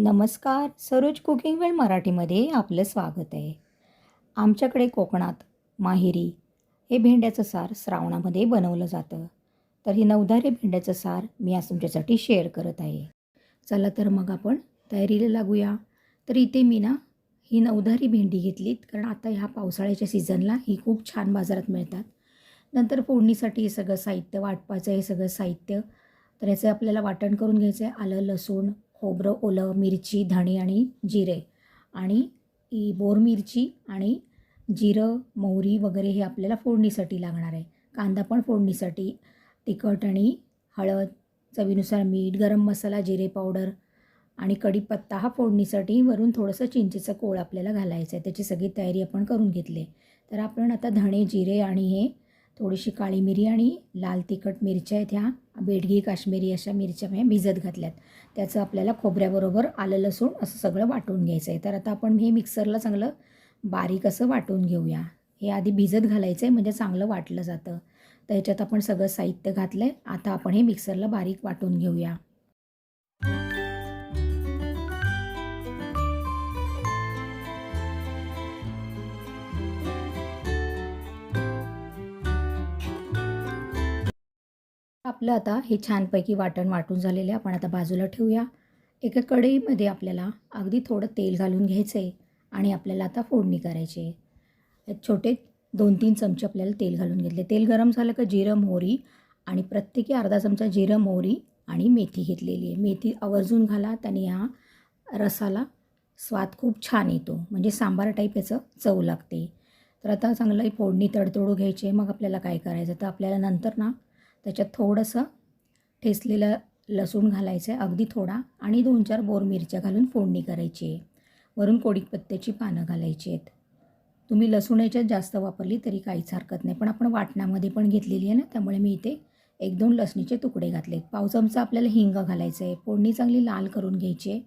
नमस्कार सरोज कुकिंग वेळ मराठीमध्ये आपलं स्वागत आहे. आमच्याकडे कोकणात माहेरी हे भेंड्याचं सार श्रावणामध्ये बनवलं जातं. तर हे नवधारी भेंड्याचं सार मी आज तुमच्यासाठी शेअर करत आहे. चला तर मग आपण तयारीला लागूया. तर इथे मी ना ही नवधारी भेंडी घेतलीत कारण आता ह्या पावसाळ्याच्या सीझनला ही खूप छान बाजारात मिळतात. नंतर फोडणीसाठी हे सगळं साहित्य वाटपाचं हे सगळं साहित्य तर याचं आपल्याला वाटण करून घ्यायचं आहे आलं लसूण खोबरं ओलं मिरची धणे आणि जिरे आणि ही बोर मिरची आणि जिरं मोहरी वगैरे हे आपल्याला फोडणीसाठी लागणार आहे. कांदा पण फोडणीसाठी. तिखट आणि हळद चवीनुसार मीठ गरम मसाला जिरे पावडर आणि कढीपत्ता हा फोडणीसाठी वरून थोडंसं चिंचेचं कोळ आपल्याला घालायचं आहे. त्याची सगळी तयारी आपण करून घेतली तर आपण आता धणे जिरे आणि हे थोडीशी काळी मिरी आणि लाल तिखट मिरच्या आहेत ह्या. बेडगी काश्मीरी अशा मिरच्या मी भिजत घातल्यात. त्याचं आपल्याला खोबऱ्याबरोबर आलं लसूण असं सगळं वाटून घ्यायचं आहे तर आता आपण हे मिक्सरला चांगलं बारीक असं वाटून घेऊया. हे आधी भिजत घालायचं आहे म्हणजे चांगलं वाटलं जातं. तर ह्याच्यात आपण सगळं साहित्य घातलं आहे आता आपण हे मिक्सरला बारीक वाटून घेऊया. आपलं आता हे छानपैकी वाटण वाटून झालेलं आहे. आपण आता बाजूला ठेवूया. एका कढईमध्ये आपल्याला अगदी थोडं तेल घालून घ्यायचं आहे आणि आपल्याला आता फोडणी करायची आहे. छोटे दोन तीन चमचे आपल्याला तेल घालून घेतले. तेल गरम झालं का जिरं मोहरी आणि प्रत्येकी अर्धा चमचा जिरं मोहरी आणि मेथी घेतलेली आहे. मेथी आवर्जून घाला त्याने ह्या रसाला स्वाद खूप छान येतो. म्हणजे सांबार टाईप याचं चव लागते. तर आता चांगलं फोडणी तडतोडू घ्यायची आहे. मग आपल्याला काय करायचं? तर आपल्याला नंतर ना त्याच्यात थोडंसं ठेसलेलं लसूण घालायचं आहे अगदी थोडा. आणि दोन चार बोर मिरच्या घालून फोडणी करायची आहे. वरून कोडीपत्त्याची पानं घालायची आहेत. तुम्ही लसूण याच्यात जास्त वापरली तरी काहीच हरकत नाही. पण आपण वाटणामध्ये पण घेतलेली आहे ना त्यामुळे मी इथे एक दोन लसणीचे तुकडे घातलेत. पाव चमचा आपल्याला हिंग घालायचं आहे. फोडणी चांगली लाल करून घ्यायची आहे.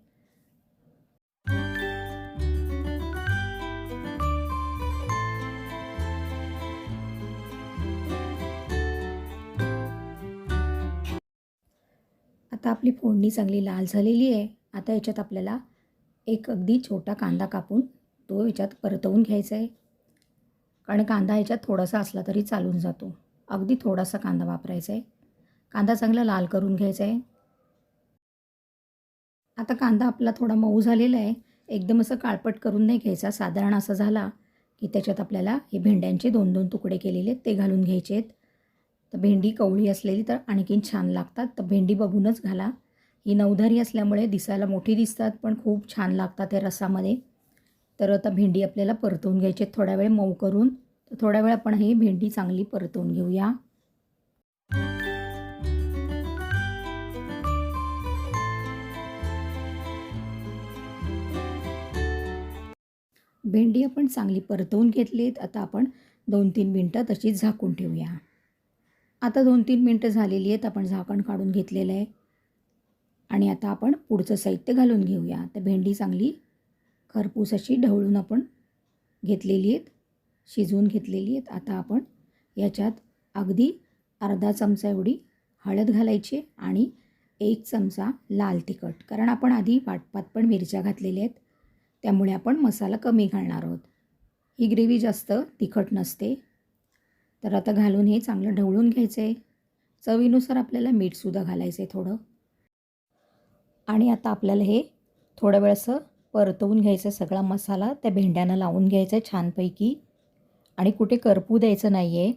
आता आपली फोडणी चांगली लाल झालेली आहे. आता याच्यात आपल्याला एक अगदी छोटा कांदा कापून तो याच्यात परतवून घ्यायचा आहे. कारण कांदा याच्यात थोडासा असला तरी चालून जातो. अगदी थोडासा कांदा वापरायचा आहे. कांदा चांगला लाल करून घ्यायचा आहे. आता कांदा आपला थोडा मऊ झालेला आहे. एकदम असं काळपट करून नाही घ्यायचा. साधारण असा झाला की त्याच्यात आपल्याला हे भेंड्यांचे दोन दोन तुकडे केलेले आहेत ते घालून घ्यायचे आहेत. तर भेंडी कवळी असलेली तर आणखीन छान लागतात. तर भेंडी बघूनच घाला. ही नवधारी असल्यामुळे दिसायला मोठी दिसतात पण खूप छान लागतात त्या रसामध्ये. तर आता भेंडी आपल्याला परतवून घ्यायची थोड्या वेळ मऊ करून तर थोड्या वेळ आपण ही भेंडी चांगली परतवून घेऊया. भेंडी आपण चांगली परतवून घेतलीत. आता आपण दोन तीन मिनटं तशीच झाकून ठेवूया. आता दोन तीन मिनटं झालेली आहेत. आपण झाकण काढून घेतलेलं आहे. आणि आता आपण पुढचं साहित्य घालून घेऊया. तर भेंडी चांगली खरपूस अशी ढवळून आपण घेतलेली आहेत. शिजवून घेतलेली आहेत. आता आपण याच्यात अगदी अर्धा चमचा एवढी हळद घालायची आणि एक चमचा लाल तिखट. कारण आपण आधी वाटपात पण मिरच्या घातलेल्या आहेत. त्यामुळे आपण मसाला कमी घालणार आहोत. ही ग्रेव्ही जास्त तिखट नसते. तर आता घालून हे चांगलं ढवळून घ्यायचं आहे चवीनुसार आपल्याला मीठसुद्धा घालायचं आहे थोडं. आणि आता आपल्याला हे थोड्या वेळ असं परतवून घ्यायचं सगळा मसाला. त्या भेंड्यानं लावून घ्यायचा आहे छानपैकी. आणि कुठे करपू द्यायचं नाही आहे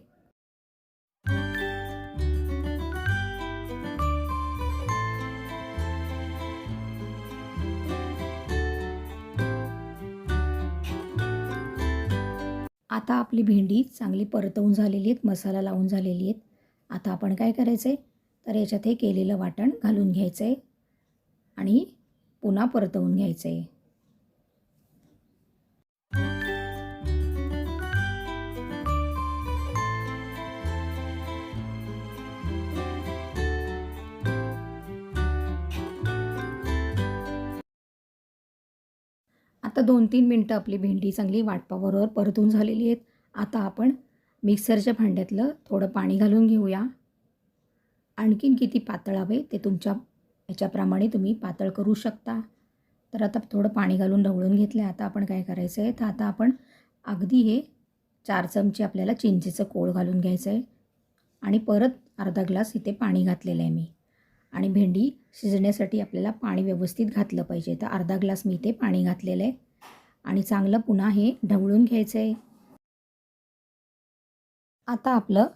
आता आपली भेंडी चांगली परतवून झालेली आहेत मसाला लावून झालेली आहेत. आता आपण काय करायचं आहे तर याच्यात हे केलेलं वाटण घालून घ्यायचं आहे आणि पुन्हा परतवून घ्यायचं आहे आता दोन तीन मिनटं आपली भेंडी चांगली वाटपाबरोबर परतून झालेली आहेत. आता आपण मिक्सरच्या भांड्यातलं थोडं पाणी घालून घेऊया. आणखीन किती पातळ हवे ते तुमच्या ह्याच्याप्रमाणे तुम्ही पातळ करू शकता. तर आता थोडं पाणी घालून ढवळून घेतलं आहे आता आपण काय करायचं आहे? तर आता आपण अगदी हे चार चमचे आपल्याला चिंचेचं कोळ घालून घ्यायचं आहे आणि परत अर्धा ग्लास इथे पाणी घातलेलं आहे मी. आणि भेंडी शिजण्यासाठी आपल्याला पाणी व्यवस्थित घातलं पाहिजे. तर अर्धा ग्लास मी इथे पाणी घातलेलं आहे आणि चांगलं पुन्हा हे ढवळून घ्यायचं आहे आता आपलं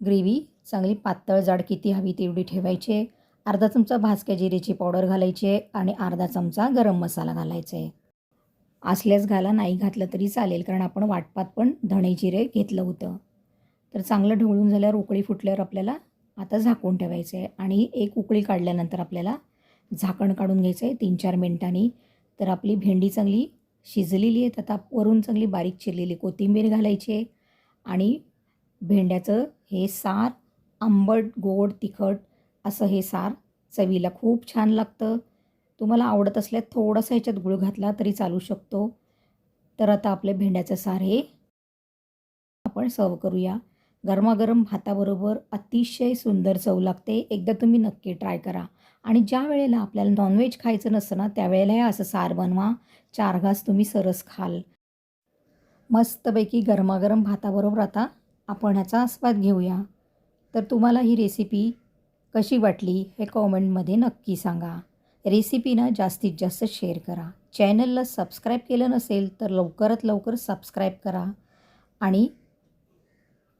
ग्रेव्ही चांगली पातळ जाड किती हवी तेवढी ठेवायची आहे. अर्धा चमचा भाजक्या जिरेची पावडर घालायची आहे आणि अर्धा चमचा गरम मसाला घालायचा आहे. असल्यास घाला नाही घातलं तरी चालेल कारण आपण वाटपात पण धणे जिरे घेतलं होतं. तर चांगलं ढवळून झाल्यावर उकळी फुटल्यावर आपल्याला आता झाकून ठेवायचं आहे आणि एक उकळी काढल्यानंतर आपल्याला झाकण काढून घ्यायचं आहे तीन चार मिनटांनी. तर आपली भेंडी चांगली शिजलेली आहे आता वरून चांगली बारीक चिरलेली कोथिंबीर घालायची आहे आणि भेंड्याचं हे सार आंबट गोड तिखट असं हे सार चवीला खूप छान लागतं. तुम्हाला आवडत असल्यास थोडंसं ह्याच्यात गुळ घातला तरी चालू शकतो. तर आता आपल्या भेंड्याचं सार हे आपण सर्व करूया. गरमागरम भाताबरोबर अतिशय सुंदर चव लागते. एकदा तुम्ही नक्की ट्राय करा. आणि ज्या वेळेला आपल्याला नॉनव्हेज खायचं नसतं ना त्यावेळेलाही असं सार बनवा. चार घास तुम्ही सरस खाल. मस्तपैकी गरमागरम भाताबरोबर आता आपण ह्याचा आस्वाद घेऊया. तर तुम्हाला ही रेसिपी कशी वाटली हे कॉमेंटमध्ये नक्की सांगा. रेसिपीनं जास्तीत जास्त शेअर करा. चॅनलला सबस्क्राईब केलं नसेल तर लवकरात लवकर सबस्क्राईब करा. आणि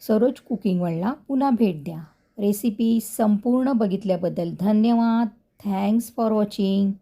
सरोज कुकिंग वर्ल्डला पुन्हा भेट द्या. रेसिपी संपूर्ण बघितल्याबद्दल धन्यवाद. Thanks for watching.